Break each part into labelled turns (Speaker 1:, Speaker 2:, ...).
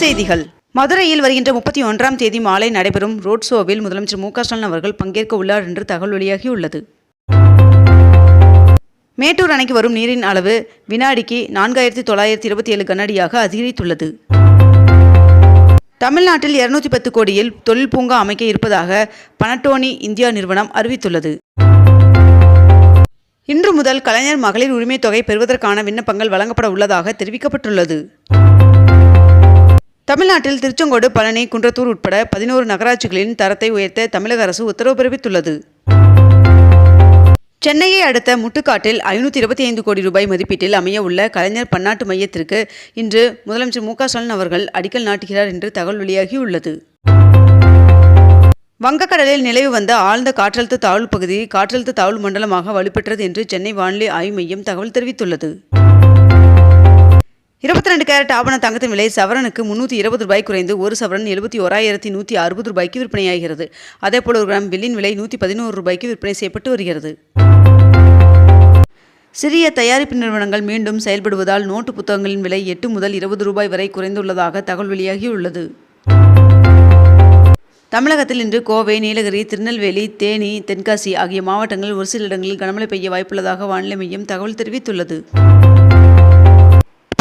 Speaker 1: செய்திகள். மதுரையில் வருகின்ற முப்பத்தி ஒன்றாம் தேதி மாலை நடைபெறும் ரோட் ஷோவில் முதலமைச்சர் மு க ஸ்டாலின் அவர்கள் பங்கேற்க உள்ளார் என்று தகவல் வெளியாகியுள்ளது. மேட்டூர் அணைக்கு வரும் நீரின் அளவு வினாடிக்கு நான்காயிரத்தி தொள்ளாயிரத்தி இருபத்தி ஏழு கனடியாக அதிகரித்துள்ளது. தமிழ்நாட்டில் இருநூத்தி பத்து கோடியில் தொழில் பூங்கா அமைக்க இருப்பதாக பனட்டோனி இந்தியா நிறுவனம் அறிவித்துள்ளது. இன்று முதல் கலைஞர் மகளிர் உரிமை தொகை பெறுவதற்கான விண்ணப்பங்கள் வழங்கப்பட உள்ளதாக தெரிவிக்கப்பட்டுள்ளது. தமிழ்நாட்டில் திருச்செங்கோடு பழனி குன்றத்தூர் உட்பட பதினோரு நகராட்சிகளின் தரத்தை உயர்த்த தமிழக அரசு உத்தரவு பிறப்பித்துள்ளது. சென்னையை அடுத்த முட்டுக்காட்டில் ஐநூற்றி இருபத்தி ஐந்து கோடி ரூபாய் மதிப்பீட்டில் அமைய உள்ள கலைஞர் பன்னாட்டு மையத்திற்கு இன்று முதலமைச்சர் மு க ஸ்டாலின் அவர்கள் அடிக்கல் நாட்டுகிறார் என்று தகவல் வெளியாகியுள்ளது. வங்கக்கடலில் நிலவு வந்த ஆழ்ந்த காற்றழுத்த தாழ்வு பகுதி காற்றழுத்த தாழ்வு மண்டலமாக வலுப்பெற்றது என்று சென்னை வானிலை ஆய்வு மையம் தகவல் தெரிவித்துள்ளது. இருபத்தி ரெண்டு கேரட் ஆபண தங்கத்தின் விலை சவரனுக்கு முன்னூற்றி இருபது ரூபாய் குறைந்து ஒரு சவரன் எழுபத்தி ஓராயிரத்தி நூற்றி அறுபது ரூபாய்க்கு விற்பனையாகிறது. அதேபோல் ஒரு கிராம் வெள்ளியின் விலை நூற்றி பதினோரு ரூபாய்க்கு விற்பனை செய்யப்பட்டு வருகிறது. சிறிய தயாரிப்பு நிறுவனங்கள் மீண்டும் செயல்படுவதால் நோட்டு புத்தகங்களின் விலை எட்டு முதல் இருபது ரூபாய் வரை குறைந்துள்ளதாக தகவல் வெளியாகியுள்ளது. தமிழகத்தில் இன்று கோவை நீலகிரி திருநெல்வேலி தேனி தென்காசி ஆகிய மாவட்டங்களில் ஒரு சில இடங்களில் கனமழை பெய்ய வாய்ப்புள்ளதாக வானிலை மையம் தகவல் தெரிவித்துள்ளது.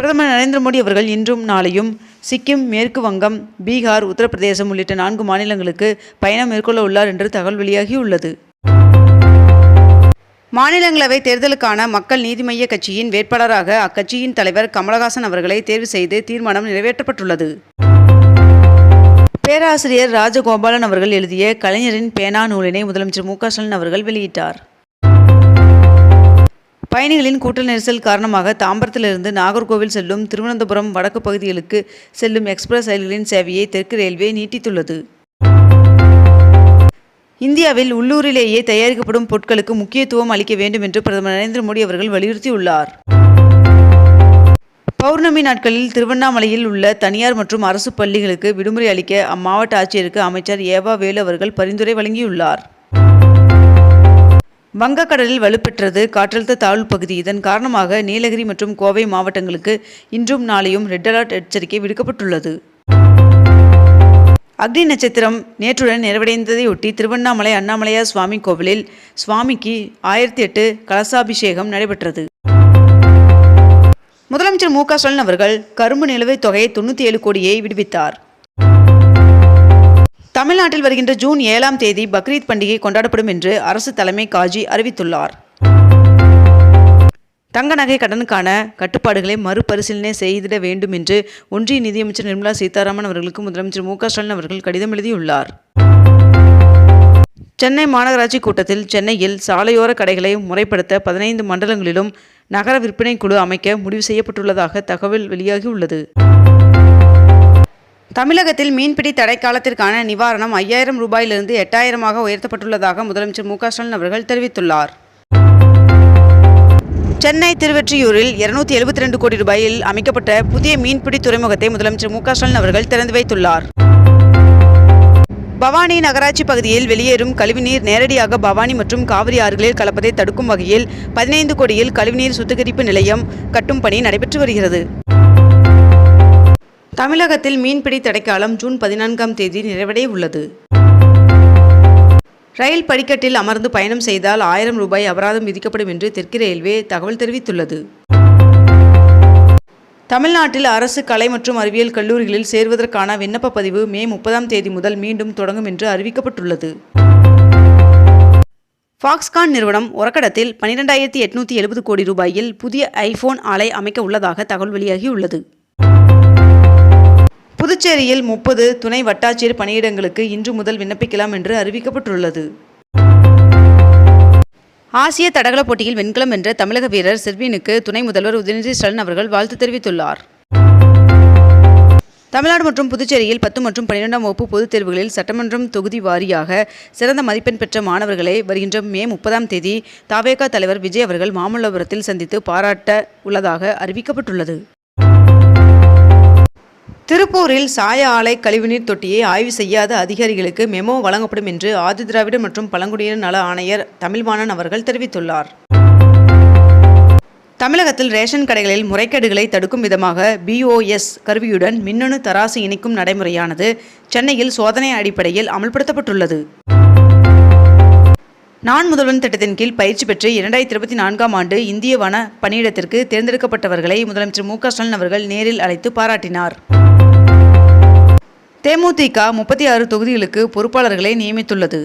Speaker 1: பிரதமர் நரேந்திர மோடி அவர்கள் இன்றும் நாளையும் சிக்கிம் மேற்கு வங்கம் பீகார் உத்தரப்பிரதேசம் உள்ளிட்ட நான்கு மாநிலங்களுக்கு பயணம் மேற்கொள்ள உள்ளார் என்று தகவல் வெளியாகியுள்ளது மாநிலங்களவை தேர்தலுக்கான மக்கள் நீதி மய்ய கட்சியின் வேட்பாளராக அக்கட்சியின் தலைவர் கமலஹாசன் அவர்களை தேர்வு செய்து தீர்மானம் நிறைவேற்றப்பட்டுள்ளது. பேராசிரியர் ராஜகோபாலன் அவர்கள் எழுதிய கலைஞரின் பேனா நூலினை முதலமைச்சர் மு க ஸ்டாலின் அவர்கள் வெளியிட்டார். பயணிகளின் கூட்ட நெரிசல் காரணமாக தாம்பரத்திலிருந்து நாகர்கோவில் செல்லும் திருவனந்தபுரம் வடக்கு பகுதிகளுக்கு செல்லும் எக்ஸ்பிரஸ் ரயில்களின் சேவையை தெற்கு ரயில்வே நீட்டித்துள்ளது. இந்தியாவில் உள்ளூரிலேயே தயாரிக்கப்படும் பொருட்களுக்கு முக்கியத்துவம் அளிக்க வேண்டும் என்று பிரதமர் நரேந்திர மோடி அவர்கள் வலியுறுத்தியுள்ளார். பௌர்ணமி நாட்களில் திருவண்ணாமலையில் உள்ள தனியார் மற்றும் அரசு பள்ளிகளுக்கு விடுமுறை அளிக்க அம்மாவட்ட ஆட்சியருக்கு அமைச்சர் ஏவா வேலு அவர்கள் பரிந்துரை வழங்கியுள்ளார். வங்கக்கடலில் வலுப்பெற்றது காற்றழுத்த தாழ்வு பகுதி. இதன் காரணமாக நீலகிரி மற்றும் கோவை மாவட்டங்களுக்கு இன்றும் நாளையும் ரெட் அலர்ட் எச்சரிக்கை விடுக்கப்பட்டுள்ளது. அக்னி நட்சத்திரம் நேற்றுடன் நிறைவடைந்ததையொட்டி திருவண்ணாமலை அண்ணாமலையார் சுவாமி கோவிலில் சுவாமிக்கு ஆயிரத்தி எட்டு கலசாபிஷேகம் நடைபெற்றது. முதலமைச்சர் மு க ஸ்டாலின் அவர்கள் கரும்பு நிலுவைத் தொகையை தொண்ணூற்றி ஏழு கோடியை விடுவித்தார். தமிழ்நாட்டில் வருகின்ற ஜூன் ஏழாம் தேதி பக்ரீத் பண்டிகை கொண்டாடப்படும் என்று அரசு தலைமை காஜி அறிவித்துள்ளார். தங்க நகை கடனுக்கான கட்டுப்பாடுகளை மறுபரிசீலனை செய்திட வேண்டும் என்று ஒன்றிய நிதியமைச்சர் நிர்மலா சீதாராமன் அவர்களுக்கு முதலமைச்சர் மு ஸ்டாலின் அவர்கள் கடிதம் எழுதியுள்ளார். சென்னை மாநகராட்சி கூட்டத்தில் சென்னையில் சாலையோர கடைகளை முறைப்படுத்த பதினைந்து மண்டலங்களிலும் நகர விற்பனை குழு அமைக்க முடிவு செய்யப்பட்டுள்ளதாக தகவல் வெளியாகியுள்ளது. தமிழகத்தில் மீன்பிடி தடை காலத்திற்கான நிவாரணம் ஐயாயிரம் ரூபாயிலிருந்து எட்டாயிரமாக உயர்த்தப்பட்டுள்ளதாக முதலமைச்சர் மு ஸ்டாலின் அவர்கள் தெரிவித்துள்ளார். சென்னை திருவெற்றியூரில் இருநூத்தி எழுபத்தி ரெண்டு கோடி ரூபாயில் அமைக்கப்பட்ட புதிய மீன்பிடி துறைமுகத்தை முதலமைச்சர் மு ஸ்டாலின் அவர்கள் திறந்து வைத்துள்ளார். பவானி நகராட்சி பகுதியில் வெளியேறும் கழிவுநீர் நேரடியாக பவானி மற்றும் காவிரி ஆறுகளில் கலப்பதை தடுக்கும் வகையில் பதினைந்து கோடியில் கழிவுநீர் சுத்திகரிப்பு நிலையம் கட்டும் பணி நடைபெற்று வருகிறது. தமிழகத்தில் மீன்பிடி தடைக்காலம் ஜூன் பதினான்காம் தேதி நிறைவடைய உள்ளது. ரயில் படிக்கட்டில் அமர்ந்து பயணம் செய்தால் ஆயிரம் ரூபாய் அபராதம் விதிக்கப்படும் என்று தெற்கு ரயில்வே தகவல் தெரிவித்துள்ளது. தமிழ்நாட்டில் அரசு கலை மற்றும் அறிவியல் கல்லூரிகளில் சேர்வதற்கான விண்ணப்ப பதிவு மே முப்பதாம் தேதி முதல் மீண்டும் தொடங்கும் என்று அறிவிக்கப்பட்டுள்ளது. ஃபாக்ஸ்கான் நிறுவனம் உரக்கடத்தில் பனிரெண்டாயிரத்தி எட்நூற்றி எழுபது கோடி ரூபாயில் புதிய ஐபோன் ஆலை அமைக்க உள்ளதாக தகவல் வெளியாகியுள்ளது. புதுச்சேரியில் முப்பது துணை வட்டாட்சியர் பணியிடங்களுக்கு இன்று முதல் விண்ணப்பிக்கலாம் என்று அறிவிக்கப்பட்டுள்ளது. ஆசிய தடகள போட்டியில் வெண்கலம் வென்ற தமிழக வீரர் செர்வினுக்கு துணை முதல்வர் உதயநிதி ஸ்டாலின் அவர்கள் வாழ்த்து தெரிவித்துள்ளார். தமிழ்நாடு மற்றும் புதுச்சேரியில் பத்து மற்றும் பன்னிரெண்டாம் வகுப்பு பொதுத் தேர்வுகளில் சட்டமன்றம் தொகுதி வாரியாக சிறந்த மதிப்பெண் பெற்ற மாணவர்களை வருகின்ற மே முப்பதாம் தேதி தாவேகா தலைவர் விஜய் அவர்கள் மாமல்லபுரத்தில் சந்தித்து பாராட்ட உள்ளதாக அறிவிக்கப்பட்டுள்ளது. திருப்பூரில் சாய ஆலை கழிவுநீர் தொட்டியை ஆய்வு செய்யாத அதிகாரிகளுக்கு மெமோ வழங்கப்படும் என்று ஆதிதிராவிட மற்றும் பழங்குடியினர் நல ஆணையர் தமிழ்வாணன் அவர்கள் தெரிவித்துள்ளார். தமிழகத்தில் ரேஷன் கடைகளில் முறைகேடுகளை தடுக்கும் விதமாக பிஓஎஸ் கருவியுடன் மின்னணு தராசு இணைக்கும் நடைமுறையானது சென்னையில் சோதனை அடிப்படையில் அமல்படுத்தப்பட்டுள்ளது. நான் முதல்வன் திட்டத்தின் கீழ் பயிற்சி பெற்று இரண்டாயிரத்தி இருபத்தி நான்காம் ஆண்டு இந்திய வன பணியிடத்திற்கு தேர்ந்தெடுக்கப்பட்டவர்களை முதலமைச்சர் மு க ஸ்டாலின் அவர்கள் நேரில் அழைத்து பாராட்டினார். தேமுதிக முப்பத்தி ஆறு தொகுதிகளுக்கு பொறுப்பாளர்களை நியமித்துள்ளது.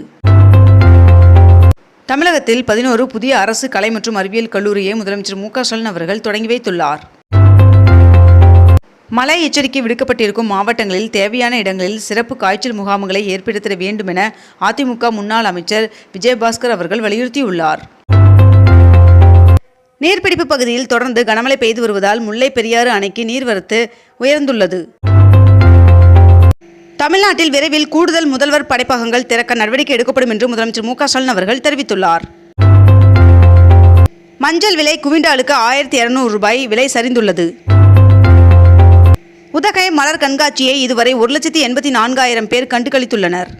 Speaker 1: தமிழகத்தில் பதினோரு புதிய அரசு கலை மற்றும் அறிவியல் கல்லூரியை முதலமைச்சர் மு க ஸ்டாலின் அவர்கள் தொடங்கி வைத்துள்ளார். மழை எச்சரிக்கை விடுக்கப்பட்டிருக்கும் மாவட்டங்களில் தேவையான இடங்களில் சிறப்பு காய்ச்சல் முகாம்களை ஏற்படுத்த வேண்டும் என அதிமுக முன்னாள் அமைச்சர் விஜயபாஸ்கர் அவர்கள் வலியுறுத்தியுள்ளார். நீர்பிடிப்பு பகுதியில் தொடர்ந்து கனமழை பெய்து வருவதால் முல்லை பெரியாறு அணைக்கு நீர்வரத்து உயர்ந்துள்ளது. தமிழ்நாட்டில் விரைவில் கூடுதல் முதல்வர் படைப்பகங்கள் திறக்க நடவடிக்கை எடுக்கப்படும் என்று முதலமைச்சர் மு க ஸ்டாலின் அவர்கள் தெரிவித்துள்ளார். மஞ்சள் விலை குவிண்டாலுக்கு ஆயிரத்தி இருநூறு ரூபாய் விலை சரிந்துள்ளது. உதகை மலர் கண்காட்சியை இதுவரை ஒரு லட்சத்தி எண்பத்தி நான்காயிரம் பேர் கண்டுகளித்துள்ளனர்.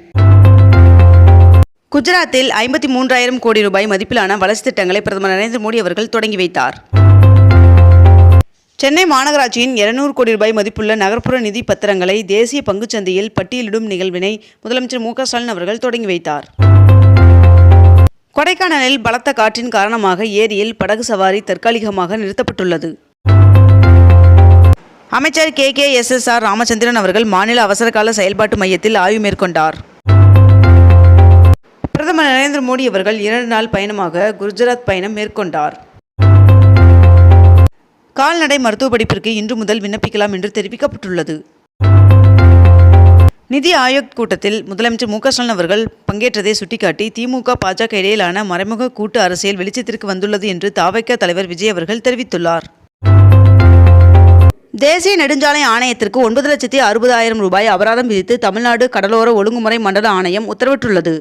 Speaker 1: குஜராத்தில் ஐம்பத்தி மூன்றாயிரம் கோடி ரூபாய் மதிப்பிலான வளர்ச்சி திட்டங்களை பிரதமர் நரேந்திர மோடி அவர்கள் தொடங்கி வைத்தார். சென்னை மாநகராட்சியின் இருநூறு கோடி ரூபாய் மதிப்புள்ள நகர்ப்புற நிதி பத்திரங்களை தேசிய பங்குச்சந்தையில் பட்டியலிடும் நிகழ்வினை முதலமைச்சர் மு க ஸ்டாலின் அவர்கள் தொடங்கி வைத்தார். கொடைக்கானலில் பலத்த காற்றின் காரணமாக ஏரியில் படகு சவாரி தற்காலிகமாக நிறுத்தப்பட்டுள்ளது. அமைச்சர் K. K. S. S. R. Ramachandran அவர்கள் மாநில அவசரகால செயல்பாட்டு மையத்தில் ஆய்வு மேற்கொண்டார். பிரதமர் நரேந்திர மோடி அவர்கள் இரண்டு நாள் பயணமாக குஜராத் பயணம் மேற்கொண்டார். கால்நடை மருத்துவ படிப்பிற்கு இன்று முதல் விண்ணப்பிக்கலாம் என்று தெரிவிக்கப்பட்டுள்ளது. நிதி ஆயோக் கூட்டத்தில் முதலமைச்சர் மு ஸ்டாலின் அவர்கள் பங்கேற்றதை சுட்டிக்காட்டி திமுக பாஜக இடையிலான மறைமுக கூட்டு அரசியல் வெளிச்சத்திற்கு வந்துள்ளது என்று தாவைக்க தலைவர் விஜய் அவர்கள் தெரிவித்துள்ளார். தேசிய நெடுஞ்சாலை ஆணையத்திற்கு ஒன்பது லட்சத்தி அறுபதாயிரம் ரூபாய் அபராதம் விதித்து தமிழ்நாடு கடலோர ஒழுங்குமுறை மண்டல ஆணையம் உத்தரவிட்டுள்ளது.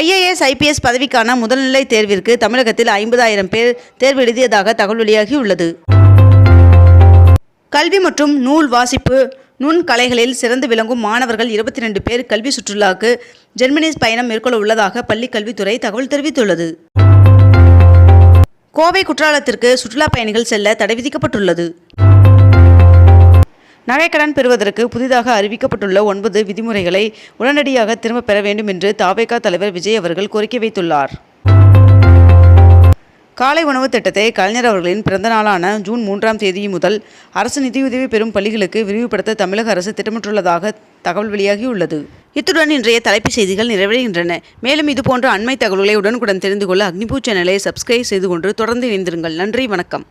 Speaker 1: ஐஏஎஸ் ஐபிஎஸ் பதவிக்கான முதல்நிலை தேர்விற்கு தமிழகத்தில் ஐம்பதாயிரம் பேர் தேர்வு எழுதியதாக தகவல் வெளியாகியுள்ளது. கல்வி மற்றும் நூல் வாசிப்பு நுண் கலைகளில் சிறந்து விளங்கும் மாணவர்கள் இருபத்தி ரெண்டு பேர் கல்வி சுற்றுலாவுக்கு ஜெர்மனி பயணம் மேற்கொள்ள உள்ளதாக பள்ளிக் கல்வித்துறை தகவல் தெரிவித்துள்ளது. கோவை குற்றாலத்திற்கு சுற்றுலா பயணிகள் செல்ல தடை விதிக்கப்பட்டுள்ளது. நகைக்கடன் பெறுவதற்கு புதிதாக அறிவிக்கப்பட்டுள்ள ஒன்பது விதிமுறைகளை உடனடியாக திரும்பப் பெற வேண்டும் என்று தாவேகா தலைவர் விஜய் அவர்கள் கோரிக்கை வைத்துள்ளார். காலை உணவு திட்டத்தை கலைஞர் அவர்களின் பிறந்த நாளான ஜூன் மூன்றாம் தேதி முதல் அரசு நிதியுதவி பெறும் பள்ளிகளுக்கு விரிவுபடுத்த தமிழக அரசு திட்டமிட்டுள்ளதாக தகவல் வெளியாகியுள்ளது. இத்துடன் இன்றைய தலைப்புச் செய்திகள் நிறைவடைகின்றன. மேலும் இதுபோன்ற அண்மை தகவல்களை உடனுக்குடன் தெரிந்து கொள்ள அக்னிபூ சேனலை சப்ஸ்கிரைப் செய்து கொண்டு தொடர்ந்து இணைந்திருங்கள். நன்றி வணக்கம்.